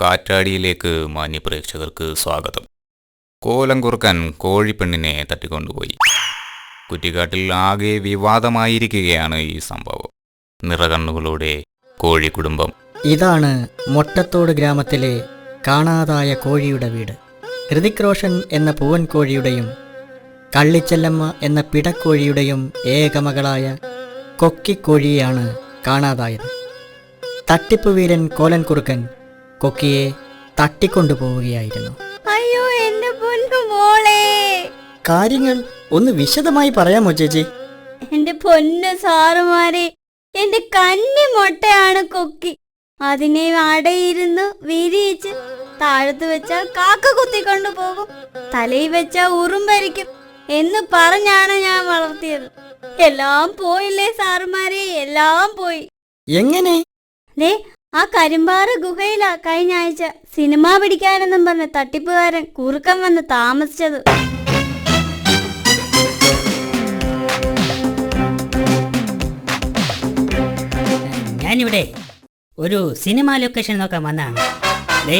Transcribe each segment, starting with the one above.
കാറ്റാടിയിലേക്ക് മാന്യ പ്രേക്ഷകർക്ക് സ്വാഗതം. കോലം കുറുക്കാൻ കോഴിപ്പെണ്ണിനെ തട്ടിക്കൊണ്ടുപോയി. കുറ്റിക്കാട്ടിൽ ആകെ വിവാദമായിരിക്കുകയാണ് ഈ സംഭവം. നിറകണ്ണുകളോടെ കോഴി കുടുംബം ഇതാണ് മൊട്ടത്തോട് ഗ്രാമത്തിലെ കാണാതായ കോഴിയുടെ വീട്. ഹൃതിക് റോഷൻ എന്ന പൂവൻ കോഴിയുടെയും കള്ളിച്ചെല്ലമ്മ എന്ന പിടക്കോഴിയുടെയും ഏകമകളായ കൊക്കിക്കോഴിയാണ് കാണാതായത്. തട്ടിപ്പ് വീരൻ കോലൻ കുറുക്കൻ കൊക്കിയെ തട്ടിക്കൊണ്ടുപോവുകയായിരുന്നു. അയ്യോ എന്റെ പൊന്നു മോളെ. കാര്യങ്ങൾ ഒന്ന് വിശദമായി പറയാമോ ചേച്ചി? എന്റെ പൊന്നു സാറുമാരെ എന്റെ കന്നി മുട്ടയാണ് കൊക്കി. അതിനെ അടയിരുന്ന് വിരിയിച്ച് താഴത്ത് വെച്ചാൽ കാക്ക കുത്തിക്കൊണ്ടു പോകും. തലയിൽ വെച്ചാൽ ഉറുമ്പരിക്കും എന്ന് പറഞ്ഞാണ് ഞാൻ വളർത്തിയത്. എല്ലാം പോയില്ലേ സാറുമാരെ എല്ലാം പോയി. എങ്ങനെ? ദേ ആ കരിമ്പാറ ഗുഹയിലാ കഴിഞ്ഞ ആഴ്ച സിനിമ പിടിക്കാനെന്നും പറഞ്ഞ് തട്ടിപ്പുകാരൻ കുറുക്കം വന്ന് താമസിച്ചത്. ഞാനിവിടെ ഒരു സിനിമ ലൊക്കേഷൻ നോക്കാൻ വന്നാണ് ദേ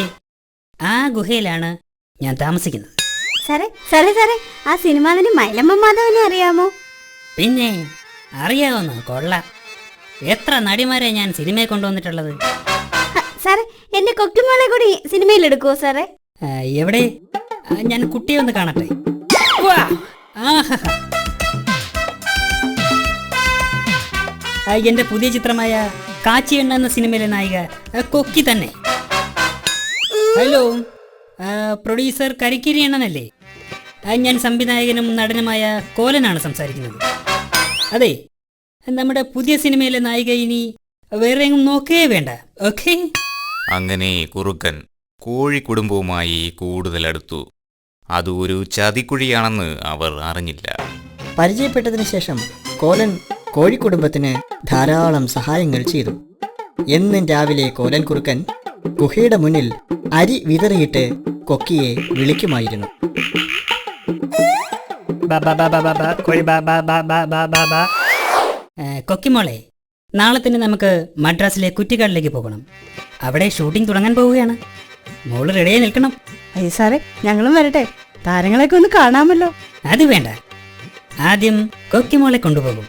ആ ഗുഹയിലാണ് ഞാൻ താമസിക്കുന്നത്. സാറേ സാറേ സാറേ ആ സിനിമ നടി മൈലമ്മ മാധവനെ അറിയാമോ? പിന്നെ അറിയാവുന്ന കൊള്ളാം. എത്ര നടിമാരെ ഞാൻ സിനിമയെ കൊണ്ടുവന്നിട്ടുള്ളത്? സാറേ എന്റെ കൊക്കുമോളെ കൂടി സിനിമയിൽ എടുക്കുവോ സാറേ? എവിടെ? ഞാൻ കുട്ടിയെ ഒന്ന് കാണട്ടെ. എന്റെ പുതിയ ചിത്രമായ കാച്ചി എണ്ണ എന്ന സിനിമയിലെ നായിക കൊക്കി തന്നെ. ഹലോ പ്രൊഡ്യൂസർ കരിക്കിരി എണ്ണനല്ലേ ഞാൻ സംവിധായകനും നടനുമായ കോലനാണ് സംസാരിക്കുന്നത്. അതെ നമ്മുടെ പുതിയ സിനിമയിലെ നായിക ഇനി വേറെ എങ്ങും നോക്കേ വേണ്ട ഓക്കേ? അങ്ങനെ കുറുക്കൻ കോഴി കുടുംബവുമായി കൂടുതൽ അടുത്തു അത് ഒരു ചതിക്കുഴിയാണെന്ന് അവർ അറിഞ്ഞില്ല പരിചയപ്പെട്ടതിന് ശേഷം കോലൻ കോഴിക്കുടുംബത്തിന് ധാരാളം സഹായങ്ങൾ ചെയ്തു എന്നും രാവിലെ കോലൻ കുറുക്കൻ ഗുഹയുടെ മുന്നിൽ അരി വിതറിയിട്ട് കൊക്കിയെ വിളിക്കുമായിരുന്നു കൊക്കിമോളെ നാളെ തന്നെ നമുക്ക് മദ്രാസിലെ കുറ്റിക്കാടിലേക്ക് പോകണം. അവിടെ ഷൂട്ടിംഗ് തുടങ്ങാൻ പോവുകയാണ്. മോൾ റെഡിയായി നിൽക്കണം. അയ്യോ സാറേ ഞങ്ങളും വരട്ടെ. താരങ്ങളെയൊക്കെ ഒന്ന് കാണാമല്ലോ. അത് വേണ്ട. ആദ്യം കൊക്കിമോളെ കൊണ്ടുപോകും.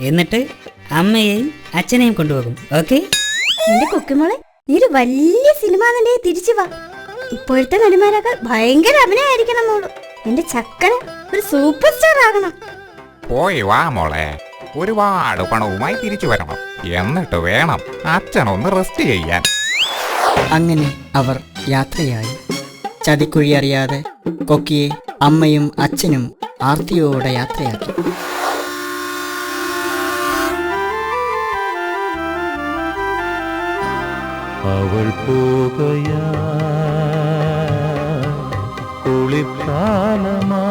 എന്നിട്ട് അമ്മയെയും അച്ഛനെയും കൊണ്ടുപോകും. ഓക്കെ? എന്റെ കൊക്കുമോളെ നീ ഒരു വലിയ സിനിമ നടിയെ തിരിച്ചു വാ. ഇപ്പോഴത്തെ നടിമാരൊക്കെ ഭയങ്കര അഭിനയായിരിക്കണം മോൾ. എന്റെ ചക്കന് ഒരു സൂപ്പർ സ്റ്റാർ ആകണം. പോയി വാ മോളെ. ഒരുപാട് പണവുമായി തിരിച്ചു വരണം. എന്നിട്ട് വേണം അച്ഛനൊന്ന് റെസ്റ്റ് ചെയ്യാൻ. അങ്ങനെ അവർ യാത്രയായി. ചതിക്കുഴി അറിയാതെ കൊക്കിയെ അമ്മയും അച്ഛനും ആർത്തിയോടെ യാത്രയാക്കി. അവൾ പോകയാ കുളിർക്കാലമാ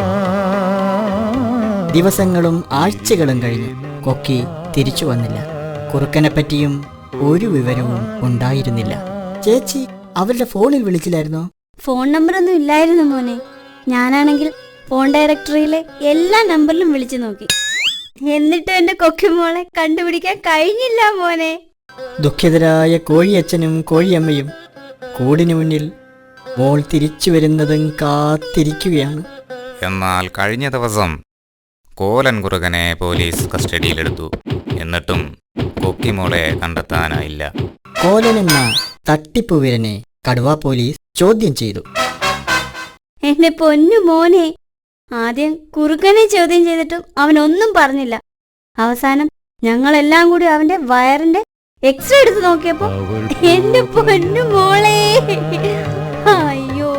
ദിവസങ്ങളും ആഴ്ചകളും കഴിഞ്ഞു കൊക്കി തിരിച്ചു വന്നില്ല. കുറുക്കനെപ്പറ്റിയും ഒരു വിവരവും ഉണ്ടായിരുന്നില്ല. ചേച്ചി അവരുടെ ഫോണിൽ വിളിച്ചില്ലായിരുന്നോ? ഫോൺ നമ്പറൊന്നും ഇല്ലായിരുന്നു മോനെ. ഞാനാണെങ്കിൽ ഫോൺ ഡയറക്ടറിയിലെ എല്ലാ നമ്പറിലും വിളിച്ചു നോക്കി. എന്നിട്ടും എന്റെ കൊക്കുമോളെ കണ്ടുപിടിക്കാൻ കഴിഞ്ഞില്ല മോനെ. ദുഃഖിതരായ കോഴിയച്ഛനും കോഴിയമ്മയും കൂടിനു മുന്നിൽ മോൾ തിരിച്ചു വരുന്നതും കാത്തിരിക്കുകയാണ്. എന്നാൽ കഴിഞ്ഞ ദിവസം കോലൻ കുറുകനെ പോലീസ് കസ്റ്റഡിയിലെടുത്തു. എന്നിട്ടും കൊക്കിമോളെ കണ്ടെത്താനായില്ല. കോലൻ എന്ന തട്ടിപ്പുവിരനെ കടുവ പോലീസ് ചോദ്യം ചെയ്തു. എന്റെ പൊന്നു മോനെ ആദ്യം കുറുക്കനെ ചോദ്യം ചെയ്തിട്ടും അവൻ ഒന്നും പറഞ്ഞില്ല. അവസാനം ഞങ്ങളെല്ലാം കൂടി അവന്റെ വയറിന്റെ എക്സ്റേ എടുത്ത് നോക്കിയപ്പോ എന്റെ പൊന്നു മോളെ അയ്യോ.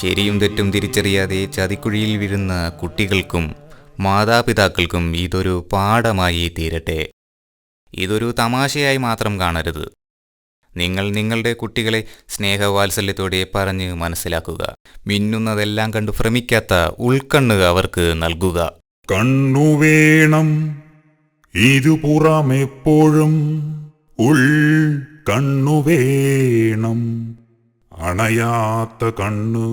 ശരിയും തെറ്റും തിരിച്ചറിയാതെ ചതിക്കുഴിയിൽ വീഴുന്ന കുട്ടികൾക്കും മാതാപിതാക്കൾക്കും ഇതൊരു പാഠമായി തീരട്ടെ. ഇതൊരു തമാശയായി മാത്രം കാണരുത്. നിങ്ങൾ നിങ്ങളുടെ കുട്ടികളെ സ്നേഹവാത്സല്യത്തോടെ പറഞ്ഞ് മനസ്സിലാക്കുക. മിന്നുന്നതെല്ലാം കണ്ടു ഭ്രമിക്കാത്ത ഉൾക്കണ്ണ് അവർക്ക് നൽകുക. കണ്ണു വേണം. ഇരുപുറമെപ്പോഴും ഉൾ കണ്ണു വേണം. അണയാത്ത കണ്ണു.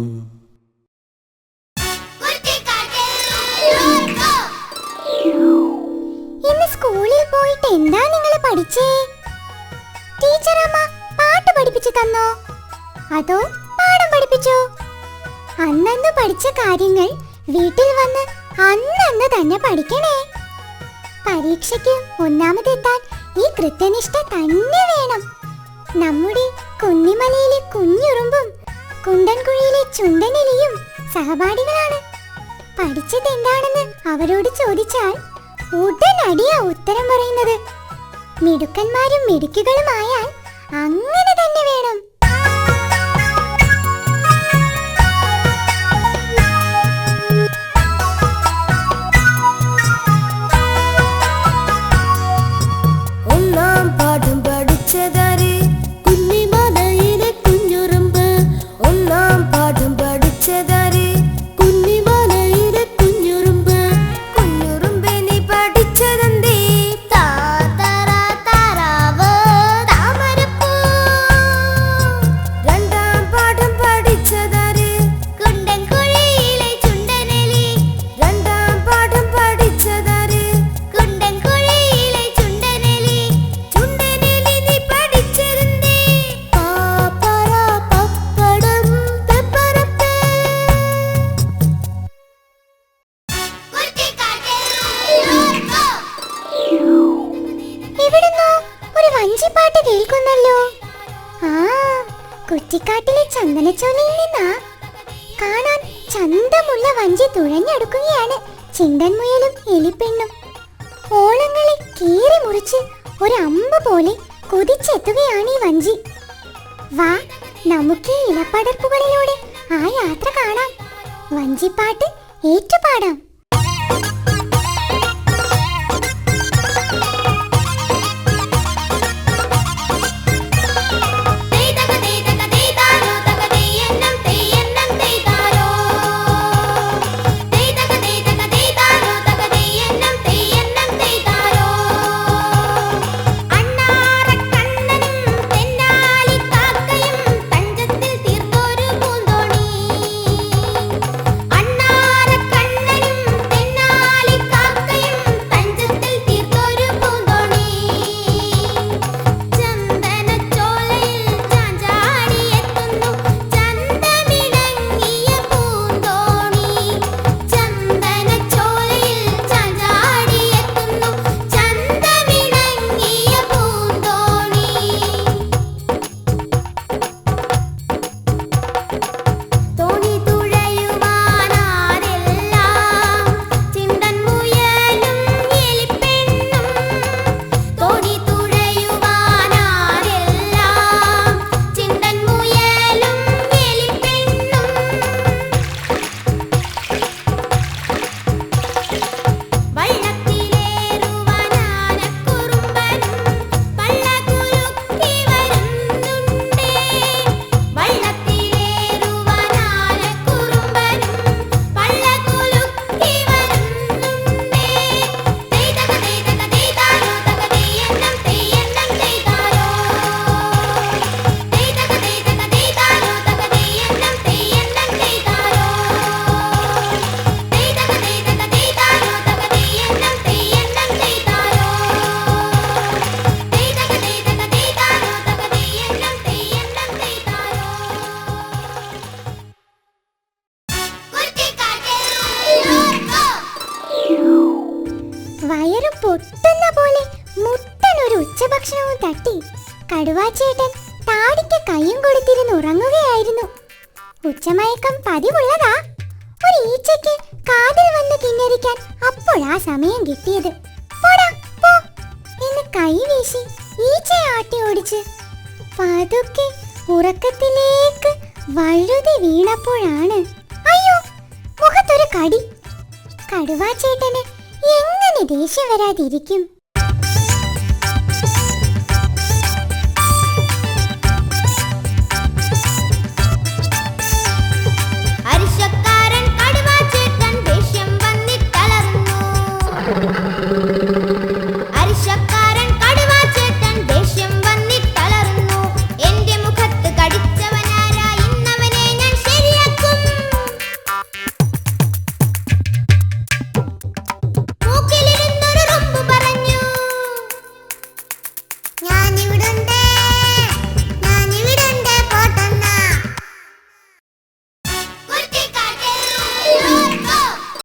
സ്കൂളിൽ പോയിട്ട് എന്താ നിങ്ങൾ പഠിച്ചേ? ടീച്ചർ അമ്മ പാട്ട് പഠിപ്പിച്ചു തന്നോ? അതോ പാഠം പഠിപ്പിച്ചോ? അന്നന്ന് പഠിച്ച കാര്യങ്ങൾ വീട്ടിൽ വന്ന് അന്നന്ന് തന്നെ പഠിക്കണേ. പരീക്ഷയ്ക്ക് ഒന്നാമതെത്താൻ ഈ കൃത്യനിഷ്ഠ തന്നെ വേണം. നമ്മുടെ കുന്നിമലയിലെ കുഞ്ഞുറുമ്പും കുണ്ടൻകുഴിയിലെ ചുണ്ടനെലിയും സഹപാഠികളാണ്. പഠിച്ചത് എന്താണെന്ന് അവരോട് ചോദിച്ചാൽ ഉടനടിയാ ഉത്തരം പറയുന്നത്. മിടുക്കന്മാരും മിടുക്കുകളുമായാൽ അങ്ങനെ തന്നെ വേണം. ചിണ്ടൻമുയലും എലിപ്പെണ്ണും. ഓളങ്ങളെ കീറി മുറിച്ച് ഒരു അമ്മ പോലെ കുതിച്ചെത്തുകയാണ് ഈ വഞ്ചി. വാ നമുക്ക് ഇലപ്പടർപ്പുകളിലൂടെ ആ യാത്ര കാണാം. വഞ്ചിപ്പാട്ട് ഏറ്റുപാടാം. തട്ടി കടുവാച്ചേട്ടൻ താടിക്ക് കൈയും കൊടുത്തിരുന്ന് ഉറങ്ങുകയായിരുന്നു. ഉച്ചമയക്കം പതിവുള്ളതാ. ഒരു ഈച്ചയ്ക്ക് കാതിൽ വന്ന് കിങ്ങരിക്കാൻ അപ്പോൾ ആ സമയം കിട്ടിയത്. പോടാ പോ. എന്ന് കൈ വീശി ഈച്ചയെ ആട്ടി ഓടിച്ച്. പതുക്കെ ഉറക്കത്തിലേക്ക് വഴുതി വീണപ്പോഴാണ്. അയ്യോ മുഖത്തൊരു കടി. കടുവാച്ചേട്ടന് എങ്ങനെ ദേഷ്യം വരാതിരിക്കും?